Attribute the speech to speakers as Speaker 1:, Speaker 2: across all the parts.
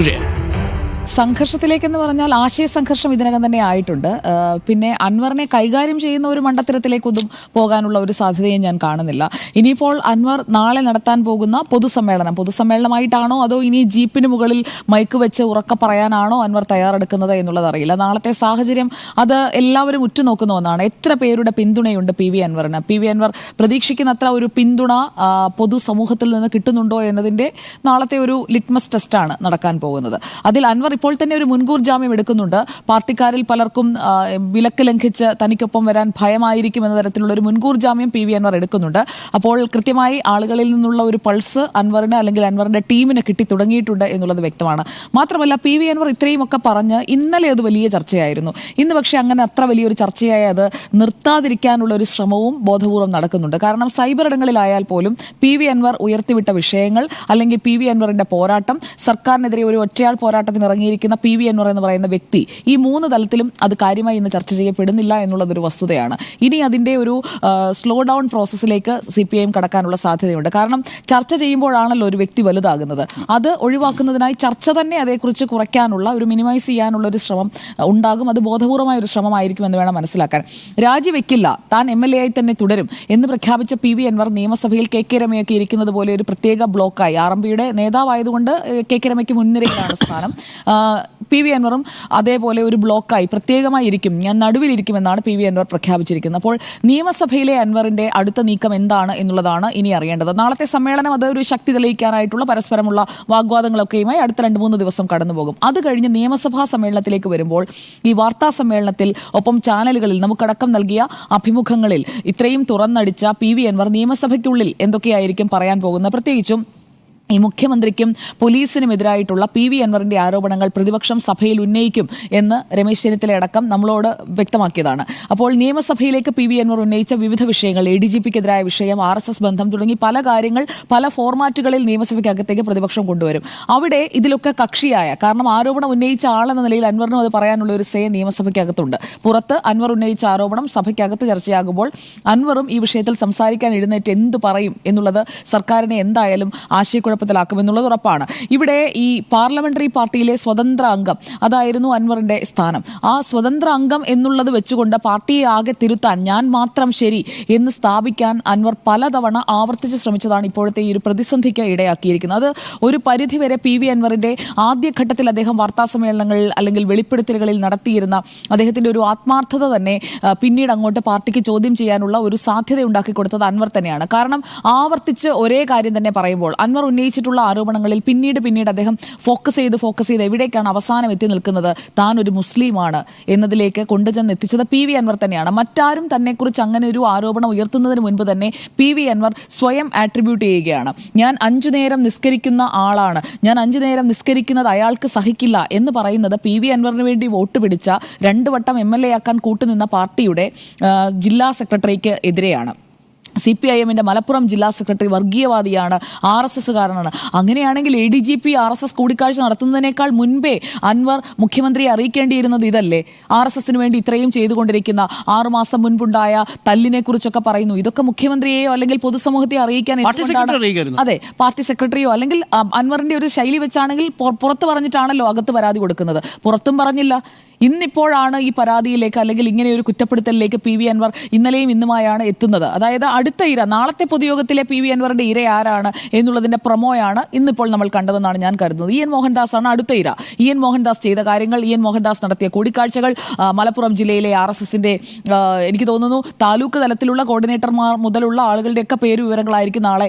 Speaker 1: 兄弟。
Speaker 2: സംഘർഷത്തിലേക്കെന്ന് പറഞ്ഞാൽ ആശയ സംഘർഷം ഇതിനകം തന്നെ ആയിട്ടുണ്ട്. പിന്നെ അൻവറിനെ കൈകാര്യം ചെയ്യുന്ന ഒരു മണ്ടത്തരത്തിലേക്കൊന്നും പോകാനുള്ള ഒരു സാധ്യതയും ഞാൻ കാണുന്നില്ല. ഇനിയിപ്പോൾ അൻവർ നാളെ നടത്താൻ പോകുന്ന പൊതുസമ്മേളനം പൊതുസമ്മേളനമായിട്ടാണോ അതോ ഇനി ജീപ്പിന് മുകളിൽ മൈക്ക് വെച്ച് ഉറക്ക പറയാനാണോ അൻവർ തയ്യാറെടുക്കുന്നത് എന്നുള്ളത് അറിയില്ല. നാളത്തെ സാഹചര്യം അത് എല്ലാവരും ഉറ്റുനോക്കുന്ന ഒന്നാണ്. എത്ര പേരുടെ പിന്തുണയുണ്ട് പി വി അൻവറിന്? പി വി അൻവർ പ്രതീക്ഷിക്കുന്നത്ര ഒരു പിന്തുണ പൊതുസമൂഹത്തിൽ നിന്ന് കിട്ടുന്നുണ്ടോ എന്നതിന്റെ നാളത്തെ ഒരു ലിറ്റ്മസ് ടെസ്റ്റാണ് നടക്കാൻ പോകുന്നത്. അതിൽ അൻവർ ഇപ്പോൾ തന്നെ ഒരു മുൻകൂർ ജാമ്യം എടുക്കുന്നുണ്ട്. പാർട്ടിക്കാരിൽ പലർക്കും വിലക്ക് ലംഘിച്ച് തനിക്കൊപ്പം വരാൻ ഭയമായിരിക്കും എന്ന തരത്തിലുള്ള ഒരു മുൻകൂർ ജാമ്യം പി വി അൻവർ എടുക്കുന്നുണ്ട്. അപ്പോൾ കൃത്യമായി ആളുകളിൽ നിന്നുള്ള ഒരു പൾസ് അൻവറിന് അല്ലെങ്കിൽ അൻവറിന്റെ ടീമിന് കിട്ടി തുടങ്ങിയിട്ടുണ്ട് എന്നുള്ളത് വ്യക്തമാണ്. മാത്രമല്ല പി വി അൻവർ ഇത്രയും ഒക്കെ പറഞ്ഞ് ഇന്നലെ അത് വലിയ ചർച്ചയായിരുന്നു. ഇന്ന് പക്ഷേ അങ്ങനെ അത്ര വലിയൊരു ചർച്ചയായി അത് നിർത്താതിരിക്കാനുള്ള ഒരു ശ്രമവും ബോധപൂർവം നടക്കുന്നുണ്ട്. കാരണം സൈബർ ഇടങ്ങളിലായാൽ പോലും പി വി അൻവർ ഉയർത്തിവിട്ട വിഷയങ്ങൾ അല്ലെങ്കിൽ പി വി അൻവറിന്റെ പോരാട്ടം സർക്കാരിനെതിരെ ഒരു ഒറ്റയാൾ പോരാട്ടത്തിന് ഇറങ്ങിയിരിക്കുന്ന പി വി എന്നു എന്ന് പറയുന്ന വ്യക്തി ഈ മൂന്ന് തലത്തിലും അത് കാര്യമായി ഇന്ന് ചർച്ച ചെയ്യപ്പെടുന്നില്ല എന്നുള്ളതൊരു വസ്തുതയാണ്. ഇനി അതിന്റെ ഒരു സ്ലോ ഡൗൺ പ്രോസസ്സിലേക്ക് സി പി ഐ കടക്കാനുള്ള സാധ്യതയുണ്ട്. കാരണം ചർച്ച ചെയ്യുമ്പോഴാണല്ലോ ഒരു വ്യക്തി വലുതാകുന്നത്. അത് ഒഴിവാക്കുന്നതിനായി ചർച്ച തന്നെ അതേക്കുറിച്ച് കുറയ്ക്കാനുള്ള ഒരു മിനിമൈസ് ചെയ്യാനുള്ള ഒരു ശ്രമം ഉണ്ടാകും. അത് ബോധപൂർവമായ ഒരു ശ്രമമായിരിക്കും എന്ന് വേണം മനസ്സിലാക്കാൻ. രാജിവെക്കില്ല. താൻ എം എൽ എ ആയി തന്നെ തുടരും എന്ന് പ്രഖ്യാപിച്ച പി വി അൻവർ നിയമസഭയിൽ കെ കെ രമയൊക്കെ ഇരിക്കുന്നത് പോലെ ഒരു പ്രത്യേക ബ്ലോക്കായി. ആർ എം പിയുടെ നേതാവായതുകൊണ്ട് കെ കെ രമയ്ക്ക് മുൻനിരയിലാണ് സ്ഥാനം. പി വി അൻവറും അതേപോലെ ഒരു ബ്ലോക്കായി പ്രത്യേകമായി ഇരിക്കും ഞാൻ നടുവിലിരിക്കുമെന്നാണ് പി വി അൻവർ പ്രഖ്യാപിച്ചിരിക്കുന്നത്. അപ്പോൾ നിയമസഭയിലെ അൻവറിന്റെ അടുത്ത നീക്കം എന്താണ് എന്നുള്ളതാണ് ഇനി അറിയേണ്ടത്. നാളത്തെ സമ്മേളനം അത് ഒരു ശക്തി തെളിയിക്കാനായിട്ടുള്ള പരസ്പരമുള്ള വാഗ്വാദങ്ങളൊക്കെയുമായി അടുത്ത രണ്ട് മൂന്ന് ദിവസം കടന്നുപോകും. അത് കഴിഞ്ഞ് നിയമസഭാ സമ്മേളനത്തിലേക്ക് വരുമ്പോൾ ഈ വാർത്താ സമ്മേളനത്തിൽ ഒപ്പം ചാനലുകളിൽ നമുക്കടക്കം നൽകിയ അഭിമുഖങ്ങളിൽ ഇത്രയും തുറന്നടിച്ച പി വി അൻവർ നിയമസഭയ്ക്കുള്ളിൽ എന്തൊക്കെയായിരിക്കും പറയാൻ പോകുന്നത്? പ്രത്യേകിച്ചും ഈ മുഖ്യമന്ത്രിക്കും പോലീസിനും എതിരായിട്ടുള്ള പി വി അൻവറിന്റെ ആരോപണങ്ങൾ പ്രതിപക്ഷം സഭയിൽ ഉന്നയിക്കും എന്ന് രമേശ് ചെന്നിത്തല അടക്കം നമ്മളോട് വ്യക്തമാക്കിയതാണ്. അപ്പോൾ നിയമസഭയിലേക്ക് പി വി അൻവർ ഉന്നയിച്ച വിവിധ വിഷയങ്ങൾ എ ഡി ജി പിക്കെതിരായ വിഷയം ആർ എസ് എസ് ബന്ധം തുടങ്ങി പല കാര്യങ്ങൾ പല ഫോർമാറ്റുകളിൽ നിയമസഭയ്ക്കകത്തേക്ക് പ്രതിപക്ഷം കൊണ്ടുവരും. അവിടെ ഇതിലൊക്കെ കക്ഷിയായ കാരണം ആരോപണം ഉന്നയിച്ച ആളെന്ന നിലയിൽ അൻവറിനും അത് പറയാനുള്ള ഒരു സേ നിയമസഭയ്ക്കകത്തുണ്ട്. പുറത്ത് അൻവർ ഉന്നയിച്ച ആരോപണം സഭയ്ക്കകത്ത് ചർച്ചയാകുമ്പോൾ അൻവറും ഈ വിഷയത്തിൽ സംസാരിക്കാൻ എഴുന്നേറ്റ് എന്ത് പറയും എന്നുള്ളത് സർക്കാരിനെ എന്തായാലും ആശയക്കുഴപ്പത്തിലാക്കുമെന്നുള്ളത് ഉറപ്പാണ്. ഇവിടെ ഈ പാർലമെന്ററി പാർട്ടിയിലെ സ്വതന്ത്ര അംഗം അതായിരുന്നു അൻവറിന്റെ സ്ഥാനം. ആ സ്വതന്ത്ര അംഗം എന്നുള്ളത് വെച്ചുകൊണ്ട് പാർട്ടിയെ ആകെ തിരുത്താൻ ഞാൻ മാത്രം ശരി എന്ന് സ്ഥാപിക്കാൻ അൻവർ പലതവണ ആവർത്തിച്ച് ശ്രമിച്ചതാണ് ഇപ്പോഴത്തെ ഈ ഒരു പ്രതിസന്ധിക്ക് ഇടയാക്കിയിരിക്കുന്നത്. അത് ഒരു പരിധിവരെ പി വി അൻവറിന്റെ ആദ്യഘട്ടത്തിൽ അദ്ദേഹം വാർത്താ സമ്മേളനങ്ങളിൽ അല്ലെങ്കിൽ വെളിപ്പെടുത്തലുകളിൽ നടത്തിയിരുന്ന അദ്ദേഹത്തിന്റെ ഒരു ആത്മാർത്ഥത തന്നെ പിന്നീട് അങ്ങോട്ട് പാർട്ടിക്ക് ചോദ്യം ചെയ്യാനുള്ള ഒരു സാധ്യത ഉണ്ടാക്കി കൊടുത്തത് അൻവർ തന്നെയാണ്. കാരണം ആവർത്തിച്ച് ഒരേ കാര്യം തന്നെ പറയുമ്പോൾ അൻവർ ഉന്നയിച്ചിട്ടുള്ള ആരോപണങ്ങളിൽ പിന്നീട് പിന്നീട് അദ്ദേഹം ഫോക്കസ് ചെയ്ത് ഫോക്കസ് ചെയ്ത് എവിടേക്കാണ് അവസാനം എത്തി നിൽക്കുന്നത്? താൻ ഒരു മുസ്ലിമാണ് എന്നതിലേക്ക് കൊണ്ടുചെന്ന് എത്തിച്ചത് പി വി അൻവർ തന്നെയാണ്. മറ്റാരും തന്നെക്കുറിച്ച് അങ്ങനെ ഒരു ആരോപണം ഉയർത്തുന്നതിന് മുൻപ് തന്നെ പി വി അൻവർ സ്വയം ആട്രിബ്യൂട്ട് ചെയ്യുകയാണ്. ഞാൻ അഞ്ചു നേരം നിസ്കരിക്കുന്ന ആളാണ്. ഞാൻ അഞ്ചു നേരം നിസ്കരിക്കുന്നത് അയാൾക്ക് സഹിക്കില്ല എന്ന് പറയുന്നത് പി വി അൻവറിന് വേണ്ടി വോട്ട് പിടിച്ച രണ്ടു വട്ടം എം എൽ എ ആക്കാൻ കൂട്ടുനിന്ന പാർട്ടിയുടെ ജില്ലാ സെക്രട്ടറിക്ക് എതിരെയാണ്. സി പി ഐ എമ്മിന്റെ മലപ്പുറം ജില്ലാ സെക്രട്ടറി വർഗീയവാദിയാണ് ആർ എസ് എസ്സുകാരനാണ്. അങ്ങനെയാണെങ്കിൽ A D G P R S S കൂടിക്കാഴ്ച നടത്തുന്നതിനേക്കാൾ മുൻപേ അൻവർ മുഖ്യമന്ത്രിയെ അറിയിക്കേണ്ടിയിരുന്നത് ഇതല്ലേ? ആർ എസ് എസിന് വേണ്ടി ഇത്രയും ചെയ്തുകൊണ്ടിരിക്കുന്ന ആറുമാസം മുൻപുണ്ടായ തല്ലിനെ കുറിച്ചൊക്കെ പറയുന്നു. ഇതൊക്കെ മുഖ്യമന്ത്രിയെയോ അല്ലെങ്കിൽ പൊതുസമൂഹത്തെ അറിയിക്കാൻ. അതെ പാർട്ടി സെക്രട്ടറിയോ അല്ലെങ്കിൽ അൻവറിന്റെ ഒരു ശൈലി വെച്ചാണെങ്കിൽ പുറ- പുറത്ത് പറഞ്ഞിട്ടാണല്ലോ അകത്ത് പരാതി കൊടുക്കുന്നത്. പുറത്തും പറഞ്ഞില്ല. ഇന്നിപ്പോഴാണ് ഈ പരാതിയിലേക്ക് അല്ലെങ്കിൽ ഇങ്ങനെ ഒരു കുറ്റപ്പെടുത്തലിലേക്ക് പി വി അൻവർ ഇന്നലെയും ഇന്നുമായാണ് എത്തുന്നത്. അതായത് അടുത്ത ഇര നാളത്തെ പൊതുയോഗത്തിലെ പി വി അൻവറിന്റെ ഇര ആരാണ് എന്നുള്ളതിന്റെ പ്രൊമോയാണ് ഇന്നിപ്പോൾ നമ്മൾ കണ്ടതെന്നാണ് ഞാൻ കരുതുന്നത്. ഇ എൻ മോഹൻദാസ് ആണ് അടുത്ത ഇര. ഇ എൻ മോഹൻദാസ് ചെയ്ത കാര്യങ്ങൾ ഇ എൻ മോഹൻദാസ് നടത്തിയ കൂടിക്കാഴ്ചകൾ മലപ്പുറം ജില്ലയിലെ ആർ എസ് എസിന്റെ എനിക്ക് തോന്നുന്നു താലൂക്ക് തലത്തിലുള്ള കോർഡിനേറ്റർമാർ മുതലുള്ള ആളുകളുടെയൊക്കെ പേര് വിവരങ്ങളായിരിക്കും നാളെ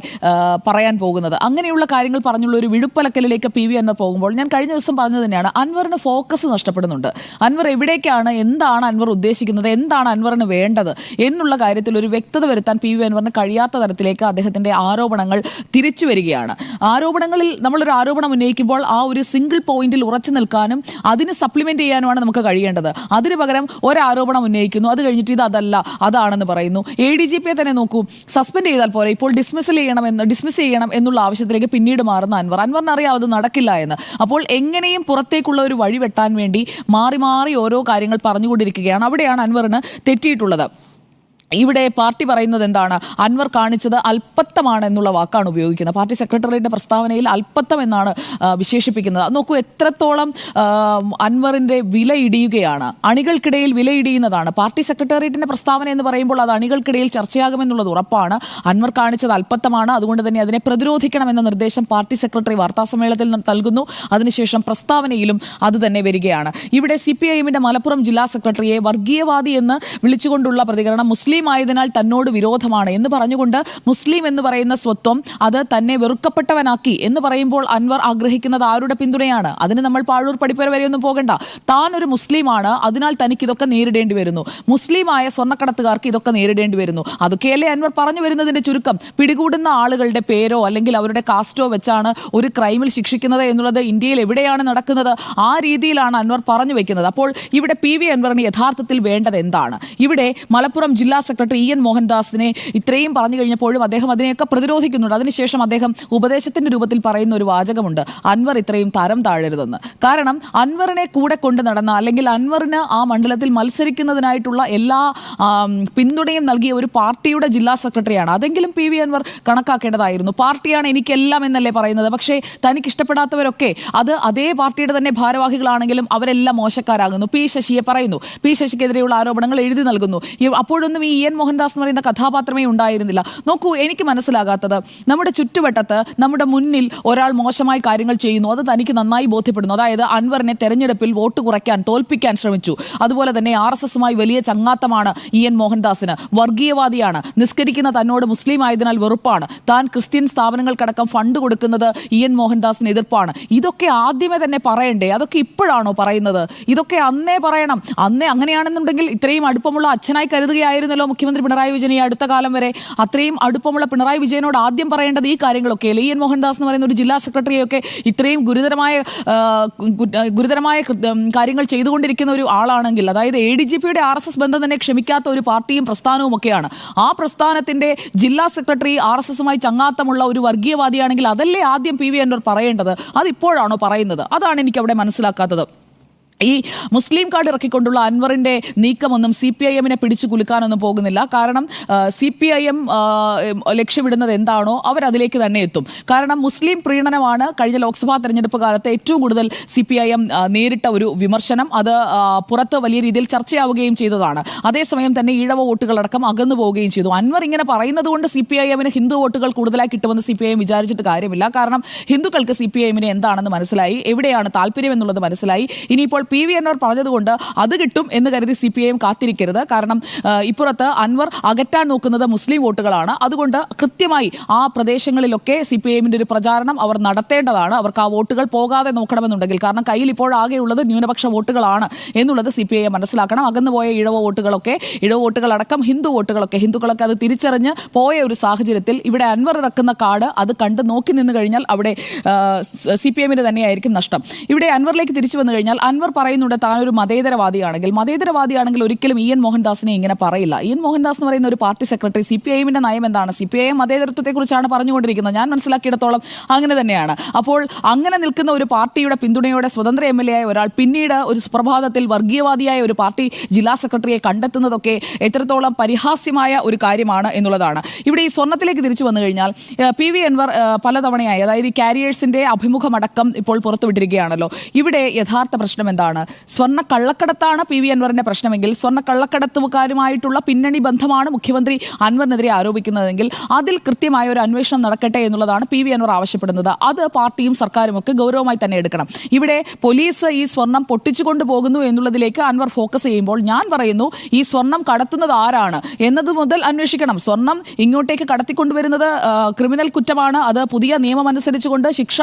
Speaker 2: പറയാൻ പോകുന്നത്. അങ്ങനെയുള്ള കാര്യങ്ങൾ പറഞ്ഞുള്ള ഒരു വിഴുപ്പലക്കലിലേക്ക് പി വി അൻവർ പോകുമ്പോൾ ഞാൻ കഴിഞ്ഞ ദിവസം പറഞ്ഞത് തന്നെയാണ്. അൻവറിന് ഫോക്കസ് നഷ്ടപ്പെടുന്നുണ്ട്. അൻവർ എവിടേക്കാണ് എന്താണ് അൻവർ ഉദ്ദേശിക്കുന്നത് എന്താണ് അൻവറിന് വേണ്ടത് എന്നുള്ള കാര്യത്തിൽ ഒരു വ്യക്തത വരുത്താൻ പി വി അൻവറിന് കഴിയാത്ത തരത്തിലേക്ക് അദ്ദേഹത്തിന്റെ ആരോപണങ്ങൾ തിരിച്ചു വരികയാണ്. ആരോപണങ്ങളിൽ നമ്മളൊരു ആരോപണം ഉന്നയിക്കുമ്പോൾ ആ ഒരു സിംഗിൾ പോയിന്റിൽ ഉറച്ചു നിൽക്കാനും അതിന് സപ്ലിമെന്റ് ചെയ്യാനുമാണ് നമുക്ക് കഴിയേണ്ടത്. അതിന് പകരം ഒരാരോപണം ഉന്നയിക്കുന്നു. അത് കഴിഞ്ഞിട്ട് ഇത് അതല്ല അതാണെന്ന് പറയുന്നു. എ ഡി ജി പിയെ തന്നെ നോക്കൂ. സസ്പെൻഡ് ചെയ്താൽ പോരെ. ഇപ്പോൾ ഡിസ്മിസ് ചെയ്യണമെന്ന് ഡിസ്മിസ് ചെയ്യണം എന്നുള്ള ആവശ്യത്തിലേക്ക് പിന്നീട് മാറുന്ന അൻവർ. അൻവറിന് അറിയാം അത് നടക്കില്ല എന്ന്. അപ്പോൾ എങ്ങനെയും പുറത്തേക്കുള്ള ഒരു വഴി വെട്ടാൻ വേണ്ടി മാറി മാറി ഓരോ കാര്യങ്ങൾ പറഞ്ഞുകൊണ്ടിരിക്കുകയാണ്. അവിടെയാണ് അൻവറിന് തെറ്റിയിട്ടുള്ളത്. ഇവിടെ പാർട്ടി പറയുന്നത് എന്താണ്? അൻവർ കാണിച്ചത് അല്പത്തമാണ് എന്നുള്ള വാക്കാണ് ഉപയോഗിക്കുന്നത്. പാർട്ടി സെക്രട്ടറിയുടെ പ്രസ്താവനയിൽ അല്പത്തം എന്നാണ് വിശേഷിപ്പിക്കുന്നത്. നോക്കൂ എത്രത്തോളം അൻവറിന്റെ വില ഇടിയുകയാണ്. അണികൾക്കിടയിൽ വില ഇടിയുന്നതാണ്. പാർട്ടി സെക്രട്ടേറിയറ്റിന്റെ പ്രസ്താവന എന്ന് പറയുമ്പോൾ അത് അണികൾക്കിടയിൽ ചർച്ചയാകുമെന്നുള്ളത് ഉറപ്പാണ്. അൻവർ കാണിച്ചത് അല്പത്തമാണ് അതുകൊണ്ട് തന്നെ അതിനെ പ്രതിരോധിക്കണമെന്ന നിർദ്ദേശം പാർട്ടി സെക്രട്ടറി വാർത്താസമ്മേളനത്തിൽ നൽകുന്നു. അതിനുശേഷം പ്രസ്താവനയിലും അത് തന്നെ വരികയാണ്. ഇവിടെ സി മലപ്പുറം ജില്ലാ സെക്രട്ടറിയെ വർഗീയവാദി എന്ന് വിളിച്ചുകൊണ്ടുള്ള പ്രതികരണം മുസ്ലിം ആയതിനാൽ തന്നോട് വിരോധമാണ് എന്ന് പറഞ്ഞുകൊണ്ട് മുസ്ലിം എന്ന് പറയുന്ന സ്വത്വം അത് തന്നെ വെറുക്കപ്പെട്ടവനാക്കി എന്ന് പറയുമ്പോൾ അൻവർ ആഗ്രഹിക്കുന്നത് ആരുടെ പിന്തുണയാണ്? അതിന് നമ്മൾ പാഴൂർ പടിപ്പുര വരെയൊന്നും പോകണ്ട. താൻ ഒരു മുസ്ലിമാണ് അതിനാൽ തനിക്ക് ഇതൊക്കെ നേരിടേണ്ടി വരുന്നു. മുസ്ലിമായ സ്വർണക്കടത്തുകാർക്ക് ഇതൊക്കെ നേരിടേണ്ടി വരുന്നു. അതൊക്കെയല്ലേ അൻവർ പറഞ്ഞു വരുന്നതിന്റെ ചുരുക്കം? പിടികൂടുന്ന ആളുകളുടെ പേരോ അല്ലെങ്കിൽ അവരുടെ കാസ്റ്റോ വെച്ചാണ് ഒരു ക്രൈമിൽ ശിക്ഷിക്കുന്നത് എന്നുള്ളത് ഇന്ത്യയിൽ എവിടെയാണ് നടക്കുന്നത്? ആ രീതിയിലാണ് അൻവർ പറഞ്ഞു വെക്കുന്നത്. അപ്പോൾ ഇവിടെ പി വി അൻവറിന് യഥാർത്ഥത്തിൽ വേണ്ടത് എന്താണ്? ഇവിടെ മലപ്പുറം ജില്ലാ സെക്രട്ടറി ഇ എൻ മോഹൻദാസിനെ ഇത്രയും പറഞ്ഞു കഴിഞ്ഞപ്പോഴും അദ്ദേഹം അതിനെയൊക്കെ പ്രതിരോധിക്കുന്നുണ്ട്. അതിനുശേഷം അദ്ദേഹം ഉപദേശത്തിന്റെ രൂപത്തിൽ പറയുന്ന ഒരു വാചകമുണ്ട്. അൻവർ ഇത്രയും തരം താഴരുതെന്ന്. കാരണം അൻവറിനെ കൂടെ കൊണ്ട് നടന്ന അല്ലെങ്കിൽ അൻവറിന് ആ മണ്ഡലത്തിൽ മത്സരിക്കുന്നതിനായിട്ടുള്ള എല്ലാ പിന്തുണയും നൽകിയ ഒരു പാർട്ടിയുടെ ജില്ലാ സെക്രട്ടറിയാണ്. അതെങ്കിലും പി വി അൻവർ കണക്കാക്കേണ്ടതായിരുന്നു. പാർട്ടിയാണ് എനിക്കെല്ലാം എന്നല്ലേ പറയുന്നത്. പക്ഷേ തനിക്ക് ഇഷ്ടപ്പെടാത്തവരൊക്കെ അത് അതേ പാർട്ടിയുടെ തന്നെ ഭാരവാഹികളാണെങ്കിലും അവരെല്ലാം മോശക്കാരാകുന്നു. പി ശശിയെ പറയുന്നു. പി ശശിക്കെതിരെയുള്ള ആരോപണങ്ങൾ എഴുതി നൽകുന്നു. അപ്പോഴൊന്നും ഈ എൻ മോഹൻദാസ് എന്ന് പറയുന്ന കഥാപാത്രമേ ഉണ്ടായിരുന്നില്ല. നോക്കൂ എനിക്ക് മനസ്സിലാകാത്തത് നമ്മുടെ ചുറ്റുവട്ടത്ത് നമ്മുടെ മുന്നിൽ ഒരാൾ മോശമായ കാര്യങ്ങൾ ചെയ്യുന്നു. അത് തനിക്ക് നന്നായി ബോധ്യപ്പെടുന്നു. അതായത് അൻവറിനെ തെരഞ്ഞെടുപ്പിൽ വോട്ട് കുറയ്ക്കാൻ തോൽപ്പിക്കാൻ ശ്രമിച്ചു. അതുപോലെ തന്നെ ആർ എസ് എസുമായി വലിയ ചങ്ങാത്തമാണ് ഇ എൻ മോഹൻദാസിന്. വർഗീയവാദിയാണ്. നിസ്കരിക്കുന്ന തന്നോട് മുസ്ലിം ആയതിനാൽ വെറുപ്പാണ്. താൻ ക്രിസ്ത്യൻ സ്ഥാപനങ്ങൾക്കടക്കം ഫണ്ട് കൊടുക്കുന്നത് ഇ എൻ മോഹൻദാസിന് എതിർപ്പാണ്. ഇതൊക്കെ ആദ്യമേ തന്നെ പറയണ്ടേ? അതൊക്കെ ഇപ്പോഴാണോ പറയുന്നത്? ഇതൊക്കെ അന്നേ പറയണം. അന്നേ അങ്ങനെയാണെന്നുണ്ടെങ്കിൽ ഇത്രയും അടുപ്പമുള്ള അച്ഛനായി കരുതുകയായിരുന്നല്ലോ. മുഖ്യമന്ത്രി പിണറായി വിജയൻ ഈ അടുത്ത കാലം വരെ അത്രയും അടുപ്പമുള്ള പിണറായി വിജയനോട് ആദ്യം പറയേണ്ടത് ഈ കാര്യങ്ങളൊക്കെ ഇ എൻ മോഹൻദാസ് എന്ന് പറയുന്ന ഒരു ജില്ലാ സെക്രട്ടറിയൊക്കെ ഇത്രയും ഗുരുതരമായ ഗുരുതരമായ കാര്യങ്ങൾ ചെയ്തുകൊണ്ടിരിക്കുന്ന ഒരു ആളാണെങ്കിൽ അതായത് എ ഡി ജി പിയുടെ ആർ എസ് എസ് ബന്ധം തന്നെ ക്ഷമിക്കാത്ത ഒരു പാർട്ടിയും പ്രസ്ഥാനവും ഒക്കെയാണ്. ആ പ്രസ്ഥാനത്തിന്റെ ജില്ലാ സെക്രട്ടറി ആർ എസ് എസുമായി ചങ്ങാത്തമുള്ള ഒരു വർഗീയവാദിയാണെങ്കിൽ അതല്ലേ ആദ്യം പി വി അൻവർ പറയേണ്ടത്? അതിപ്പോഴാണോ പറയുന്നത്? അതാണ് എനിക്ക് അവിടെ മനസ്സിലാക്കാത്തത്. ഈ മുസ്ലിം കാർഡ് ഇറക്കിക്കൊണ്ടുള്ള അൻവറിന്റെ നീക്കമൊന്നും സി പി ഐ എമ്മിനെ പിടിച്ചു കുലുക്കാനൊന്നും പോകുന്നില്ല. കാരണം സി പി ഐ എം ലക്ഷ്യമിടുന്നത് എന്താണോ അവരതിലേക്ക് തന്നെ എത്തും. കാരണം മുസ്ലിം പ്രീണനമാണ് കഴിഞ്ഞ ലോക്സഭാ തെരഞ്ഞെടുപ്പ് കാലത്ത് ഏറ്റവും കൂടുതൽ സി പി ഐ എം നേരിട്ട ഒരു വിമർശനം. അത് പുറത്ത് വലിയ രീതിയിൽ ചർച്ചയാവുകയും ചെയ്തതാണ്. അതേസമയം തന്നെ ഈഴവ വോട്ടുകളടക്കം അകന്നു പോവുകയും ചെയ്തു. അൻവർ ഇങ്ങനെ പറയുന്നത് കൊണ്ട് സി പി ഐ എമ്മിന് ഹിന്ദു വോട്ടുകൾ കൂടുതലായി കിട്ടുമെന്ന് സി പി ഐ എം വിചാരിച്ചിട്ട് കാര്യമില്ല. കാരണം ഹിന്ദുക്കൾക്ക് സി പി ഐ എമ്മിന് എന്താണെന്ന് മനസ്സിലായി. എവിടെയാണ് താല്പര്യം എന്നുള്ളത് മനസ്സിലായി. ഇനിയിപ്പോൾ പി വി അൻവർ പറഞ്ഞതുകൊണ്ട് അത് കിട്ടും എന്ന് കരുതി സി പി ഐ എം കാത്തിരിക്കരുത്. കാരണം ഇപ്പുറത്ത് അൻവർ അകറ്റാൻ നോക്കുന്നത് മുസ്ലിം വോട്ടുകളാണ്. അതുകൊണ്ട് കൃത്യമായി ആ പ്രദേശങ്ങളിലൊക്കെ സി പി ഐ എമ്മിന്റെ ഒരു പ്രചാരണം അവർ നടത്തേണ്ടതാണ്. അവർക്ക് ആ വോട്ടുകൾ പോകാതെ നോക്കണമെന്നുണ്ടെങ്കിൽ. കാരണം കയ്യിൽ ഇപ്പോൾ ആകെയുള്ളത് ന്യൂനപക്ഷ വോട്ടുകളാണ് എന്നുള്ളത് സി പി ഐ മനസ്സിലാക്കണം. അകന്നുപോയ ഇഴവ വോട്ടുകളൊക്കെ ഇഴവ വോട്ടുകളടക്കം ഹിന്ദു വോട്ടുകളൊക്കെ ഹിന്ദുക്കളൊക്കെ അത് തിരിച്ചറിഞ്ഞ് പോയ ഒരു സാഹചര്യത്തിൽ ഇവിടെ അൻവർ ഇറക്കുന്ന കാർഡ് അത് കണ്ട് നോക്കി നിന്ന് കഴിഞ്ഞാൽ അവിടെ സി പി എമ്മിന് തന്നെയായിരിക്കും നഷ്ടം. ഇവിടെ അൻവറിലേക്ക് തിരിച്ചു വന്നു കഴിഞ്ഞാൽ അൻവർ പറയുന്നുണ്ട് ഒരു മതേതരവാദിയാണെങ്കിൽ. മതേതരവാദിയാണെങ്കിൽ ഒരിക്കലും ഇ എൻ മോഹൻദാസിനെ ഇങ്ങനെ പറയില്ല. ഇ എൻ മോഹൻദാസ് എന്ന് പറയുന്ന ഒരു പാർട്ടി സെക്രട്ടറി സി പി ഐമിന്റെ നയം എന്താണ്? സി പി ഐ എം മതേതരത്വത്തെക്കുറിച്ചാണ് പറഞ്ഞുകൊണ്ടിരിക്കുന്നത്. ഞാൻ മനസ്സിലാക്കിയിടത്തോളം അങ്ങനെ തന്നെയാണ്. അപ്പോൾ അങ്ങനെ നിൽക്കുന്ന ഒരു പാർട്ടിയുടെ പിന്തുണയോടെ സ്വതന്ത്ര എം എൽ എ ആയ ഒരാൾ പിന്നീട് ഒരു സുപ്രഭാതത്തിൽ വർഗീയവാദിയായ ഒരു പാർട്ടി ജില്ലാ സെക്രട്ടറിയെ കണ്ടെത്തുന്നതൊക്കെ എത്രത്തോളം പരിഹാസ്യമായ ഒരു കാര്യമാണ് എന്നുള്ളതാണ്. ഇവിടെ ഈ സ്വർണത്തിലേക്ക് തിരിച്ചു വന്നു കഴിഞ്ഞാൽ പി വി എൻവർ പലതവണയായി അതായത് ഈ കാരിയേഴ്സിന്റെ അഭിമുഖമടക്കം ഇപ്പോൾ പുറത്തുവിട്ടിരിക്കുകയാണല്ലോ. ഇവിടെ യഥാർത്ഥ പ്രശ്നം എന്താണ്? സ്വർണ കള്ളക്കടത്താണ് പി വി അൻവറിന്റെ പ്രശ്നമെങ്കിൽ സ്വർണ കള്ളക്കടത്തുകാരുമായിട്ടുള്ള പിന്നണി ബന്ധമാണ് മുഖ്യമന്ത്രി അൻവറിനെതിരെ ആരോപിക്കുന്നതെങ്കിൽ അതിൽ കൃത്യമായ ഒരു അന്വേഷണം നടക്കട്ടെ എന്നുള്ളതാണ് പി വി അൻവർ ആവശ്യപ്പെടുന്നത്. അത് പാർട്ടിയും സർക്കാരും ഒക്കെ ഗൗരവമായി തന്നെ എടുക്കണം. ഇവിടെ പോലീസ് ഈ സ്വർണം പൊട്ടിച്ചുകൊണ്ട് പോകുന്നു എന്നുള്ളതിലേക്ക് അൻവർ ഫോക്കസ് ചെയ്യുമ്പോൾ ഞാൻ പറയുന്നു ഈ സ്വർണം കടത്തുന്നത് ആരാണ്? എന്നത് മുതൽ അന്വേഷിക്കണം. സ്വർണം ഇങ്ങോട്ടേക്ക് കടത്തിക്കൊണ്ടുവരുന്നത് ക്രിമിനൽ കുറ്റമാണ്. അത് പുതിയ നിയമം അനുസരിച്ചുകൊണ്ട് ശിക്ഷ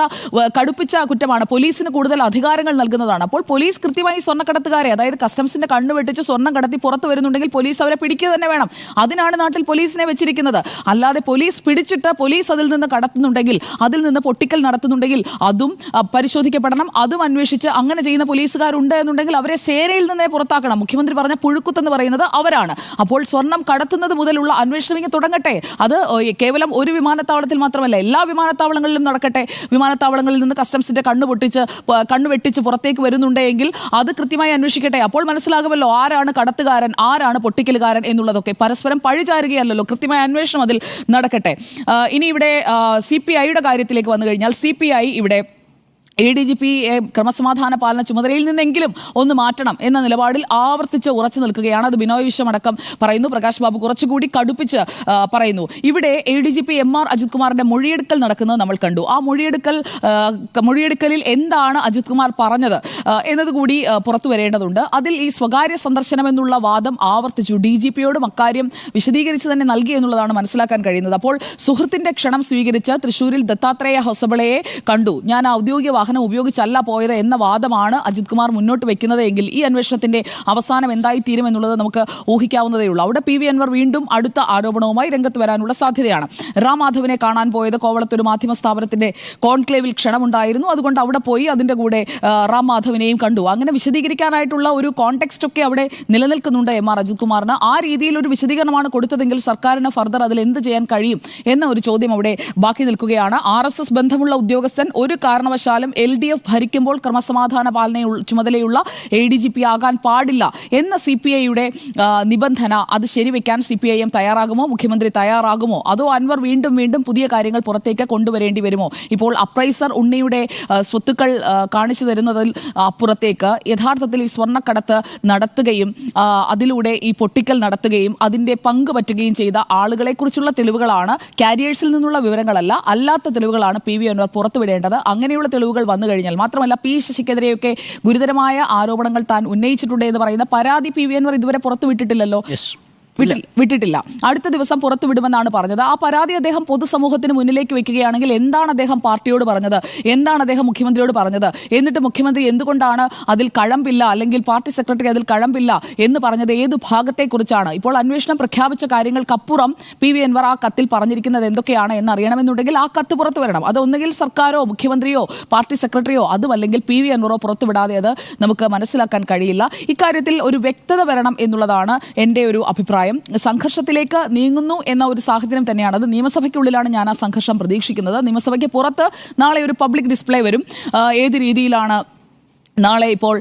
Speaker 2: കടുപ്പിച്ച കുറ്റമാണ്. പോലീസിന് കൂടുതൽ അധികാരങ്ങൾ നൽകുന്നതാണ്. അപ്പോൾ പോലീസ് കൃത്യമായി സ്വർണക്കടത്തുകാരെ അതായത് കസ്റ്റംസിന്റെ കണ്ണു വെട്ടിച്ച് സ്വർണം കടത്തി പുറത്തു വരുന്നുണ്ടെങ്കിൽ പോലീസ് അവരെ പിടിക്കുക തന്നെ വേണം. അതിനാണ് നാട്ടിൽ പോലീസിനെ വെച്ചിരിക്കുന്നത്. അല്ലാതെ പോലീസ് പിടിച്ചിട്ട് പോലീസ് അതിൽ നിന്ന് കടത്തുന്നുണ്ടെങ്കിൽ അതിൽ നിന്ന് പൊട്ടിക്കൽ നടത്തുന്നുണ്ടെങ്കിൽ അതും പരിശോധിക്കപ്പെടണം. അതും അന്വേഷിച്ച് അങ്ങനെ ചെയ്യുന്ന പോലീസുകാരുണ്ട് എന്നുണ്ടെങ്കിൽ അവരെ സേനയിൽ നിന്നേ പുറത്താക്കണം. മുഖ്യമന്ത്രി പറഞ്ഞ പുഴുക്കുത്തെന്ന് പറയുന്നത് അവരാണ്. അപ്പോൾ സ്വർണം കടത്തുന്നത് മുതലുള്ള അന്വേഷണം ഇങ്ങനെ തുടങ്ങട്ടെ. അത് കേവലം ഒരു വിമാനത്താവളത്തിൽ മാത്രമല്ല എല്ലാ വിമാനത്താവളങ്ങളിലും നടക്കട്ടെ. വിമാനത്താവളങ്ങളിൽ നിന്ന് കസ്റ്റംസിന്റെ കണ്ണു പൊട്ടിച്ച് കണ്ണു വെട്ടിച്ച് പുറത്തേക്ക് വരുന്നുണ്ടെങ്കിൽ എങ്കിൽ അത് കൃത്യമായി അന്വേഷിക്കട്ടെ. അപ്പോൾ മനസ്സിലാകുമല്ലോ ആരാണ് കടത്തുകാരൻ ആരാണ് പൊട്ടിക്കലുകാരൻ എന്നുള്ളതൊക്കെ. പരസ്പരം പഴിചാരുകയല്ലല്ലോ കൃത്യമായ അന്വേഷണം അതിൽ നടക്കട്ടെ. ഇനി ഇവിടെ സി പി ഐയുടെ കാര്യത്തിലേക്ക് വന്നു കഴിഞ്ഞാൽ സി പി ഐ ഇവിടെ എ ഡി ജി പി ക്രമസമാധാന പാലന ചുമതലയിൽ നിന്നെങ്കിലും ഒന്ന് മാറ്റണം എന്ന നിലപാടിൽ ആവർത്തിച്ച് ഉറച്ചു നിൽക്കുകയാണ്. അത് ബിനോയ് വിശ്വമടക്കം പറയുന്നു. പ്രകാശ് ബാബു കുറച്ചുകൂടി കടുപ്പിച്ച് പറയുന്നു. ഇവിടെ A D G P M R Ajith കുമാറിന്റെ മൊഴിയെടുക്കൽ നടക്കുന്നത് നമ്മൾ കണ്ടു. ആ മൊഴിയെടുക്കൽ മൊഴിയെടുക്കലിൽ എന്താണ് അജിത് കുമാർ പറഞ്ഞത് എന്നതുകൂടി പുറത്തു വരേണ്ടതുണ്ട്. അതിൽ ഈ സ്വകാര്യ സന്ദർശനം എന്നുള്ള വാദം ആവർത്തിച്ചു. ഡി ജി പിയോടും അക്കാര്യം വിശദീകരിച്ച് തന്നെ നൽകി എന്നുള്ളതാണ് മനസ്സിലാക്കാൻ കഴിയുന്നത്. അപ്പോൾ സുഹൃത്തിന്റെ ക്ഷണം സ്വീകരിച്ച് തൃശൂരിൽ ദത്താത്രേയ ഹൊസബളയെ കണ്ടു. ഞാൻ ഔദ്യോഗിക വാഹനം ഉപയോഗിച്ചല്ല പോയത് എന്ന വാദമാണ് അജിത് കുമാർ മുന്നോട്ട് വെക്കുന്നത് എങ്കിൽ ഈ അന്വേഷണത്തിന്റെ അവസാനം എന്തായി തീരുമെന്നുള്ളത് നമുക്ക് ഊഹിക്കാവുന്നതേ ഉള്ളൂ. അവിടെ പി വി അൻവർ വീണ്ടും അടുത്ത ആരോപണവുമായി രംഗത്ത് വരാനുള്ള സാധ്യതയാണ്. റാം മാധവനെ കാണാൻ പോയത് കോവളത്തൊരു മാധ്യമ സ്ഥാപനത്തിന്റെ കോൺക്ലേവിൽ ക്ഷണമുണ്ടായിരുന്നു. അതുകൊണ്ട് അവിടെ പോയി അതിന്റെ കൂടെ റാം മാധവനെയും കണ്ടു. അങ്ങനെ വിശദീകരിക്കാനായിട്ടുള്ള ഒരു കോണ്ടെക്സ്റ്റ് ഒക്കെ അവിടെ നിലനിൽക്കുന്നുണ്ട് എം ആർ അജിത് കുമാറിന്. ആ രീതിയിൽ ഒരു വിശദീകരണമാണ് കൊടുത്തതെങ്കിൽ സർക്കാരിന് ഫർദർ അതിൽ എന്ത് ചെയ്യാൻ കഴിയും എന്ന ഒരു ചോദ്യം അവിടെ ബാക്കി നിൽക്കുകയാണ്. ആർ ബന്ധമുള്ള ഉദ്യോഗസ്ഥൻ ഒരു കാരണവശാലും എൽ ഡി എഫ് ഭരിക്കുമ്പോൾ ക്രമസമാധാന പാലന ചുമതലയുള്ള എ ഡി ജി പി ആകാൻ പാടില്ല എന്ന സി പി ഐയുടെ നിബന്ധന അത് ശരിവെക്കാൻ സി പി ഐ എം തയ്യാറാകുമോ? മുഖ്യമന്ത്രി തയ്യാറാകുമോ? അതോ അൻവർ വീണ്ടും വീണ്ടും പുതിയ കാര്യങ്ങൾ പുറത്തേക്ക് കൊണ്ടുവരേണ്ടി വരുമോ? ഇപ്പോൾ അപ്രൈസർ ഉണ്ണിയുടെ സ്വത്തുക്കൾ കാണിച്ചു തരുന്നതിൽ അപ്പുറത്തേക്ക് യഥാർത്ഥത്തിൽ ഈ സ്വർണക്കടത്ത് നടത്തുകയും അതിലൂടെ ഈ പൊട്ടിക്കൽ നടത്തുകയും അതിന്റെ പങ്ക് പറ്റുകയും ചെയ്ത ആളുകളെക്കുറിച്ചുള്ള തെളിവുകളാണ്. കാരിയേഴ്സിൽ നിന്നുള്ള വിവരങ്ങളല്ല അല്ലാത്ത തെളിവുകളാണ് പി വി അൻവർ പുറത്തുവിടേണ്ടത്. അങ്ങനെയുള്ള തെളിവുകൾ വന്നു കഴിഞ്ഞാൽ. മാത്രമല്ല പി ശശിക്കെതിരെയൊക്കെ ഗുരുതരമായ ആരോപണങ്ങൾ താൻ ഉന്നയിച്ചിട്ടുണ്ട് എന്ന് പറയുന്ന പരാതി പി വി അൻവർ ഇതുവരെ പുറത്തുവിട്ടിട്ടില്ലല്ലോ. വിട്ടിട്ടില്ല. അടുത്ത ദിവസം പുറത്തു വിടുമെന്നാണ് പറഞ്ഞത്. ആ പരാതി അദ്ദേഹം പൊതുസമൂഹത്തിന് മുന്നിലേക്ക് വെക്കുകയാണെങ്കിൽ എന്താണ് അദ്ദേഹം പാർട്ടിയോട് പറഞ്ഞത്? എന്താണ് അദ്ദേഹം മുഖ്യമന്ത്രിയോട് പറഞ്ഞത്? എന്നിട്ട് മുഖ്യമന്ത്രി എന്തുകൊണ്ടാണ് അതിൽ കഴമ്പില്ല അല്ലെങ്കിൽ പാർട്ടി സെക്രട്ടറി അതിൽ കഴമ്പില്ല എന്ന് പറഞ്ഞത്? ഏത് ഭാഗത്തെക്കുറിച്ചാണ്? ഇപ്പോൾ അന്വേഷണം പ്രഖ്യാപിച്ച കാര്യങ്ങൾക്കപ്പുറം പി വി അൻവർ ആ കത്തിൽ പറഞ്ഞിരിക്കുന്നത് എന്തൊക്കെയാണ് എന്ന് അറിയണമെന്നുണ്ടെങ്കിൽ ആ കത്ത് പുറത്തു വരണം. അത് ഒന്നുകിൽ സർക്കാരോ മുഖ്യമന്ത്രിയോ പാർട്ടി സെക്രട്ടറിയോ അതുമല്ലെങ്കിൽ പി വി അൻവറോ പുറത്തുവിടാതെ അത് നമുക്ക് മനസ്സിലാക്കാൻ കഴിയില്ല. ഇക്കാര്യത്തിൽ ഒരു വ്യക്തത വരണം എന്നുള്ളതാണ് എന്റെ ഒരു അഭിപ്രായം. സംഘർഷത്തിലേക്ക് നീങ്ങുന്നു എന്ന ഒരു സാഹചര്യം തന്നെയാണ്. അത് നിയമസഭയ്ക്കുള്ളിലാണ് ഞാൻ ആ സംഘർഷം പ്രതീക്ഷിക്കുന്നത്. നിയമസഭയ്ക്ക് പുറത്ത് നാളെ ഒരു പബ്ലിക് ഡിസ്പ്ലേ വരും. ഏത് രീതിയിലാണ് നാളെ ഇപ്പോൾ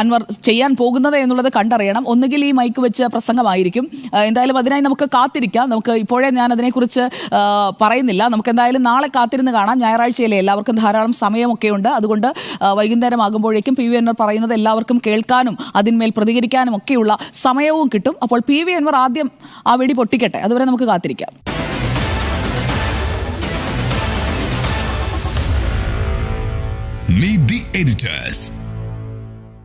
Speaker 2: അൻവർ ചെയ്യാൻ പോകുന്നത് എന്നുള്ളത് കണ്ടറിയണം. ഒന്നുകിൽ ഈ മൈക്ക് വെച്ച് പ്രസംഗമായിരിക്കും. എന്തായാലും അതിനായി നമുക്ക് കാത്തിരിക്കാം. നമുക്ക് ഇപ്പോഴേ ഞാൻ അതിനെക്കുറിച്ച് പറയുന്നില്ല. നമുക്ക് എന്തായാലും നാളെ കാത്തിരുന്ന് കാണാം. ഞായറാഴ്ചയിലെ എല്ലാവർക്കും ധാരാളം സമയമൊക്കെ ഉണ്ട് അതുകൊണ്ട് വൈകുന്നേരം ആകുമ്പോഴേക്കും പി വി അൻവർ പറയുന്നത് എല്ലാവർക്കും കേൾക്കാനും അതിന്മേൽ പ്രതികരിക്കാനും ഒക്കെയുള്ള സമയവും കിട്ടും. അപ്പോൾ പി വി അൻവർ ആദ്യം ആ വെടി പൊട്ടിക്കട്ടെ. അതുവരെ നമുക്ക് കാത്തിരിക്കാം.
Speaker 1: editors.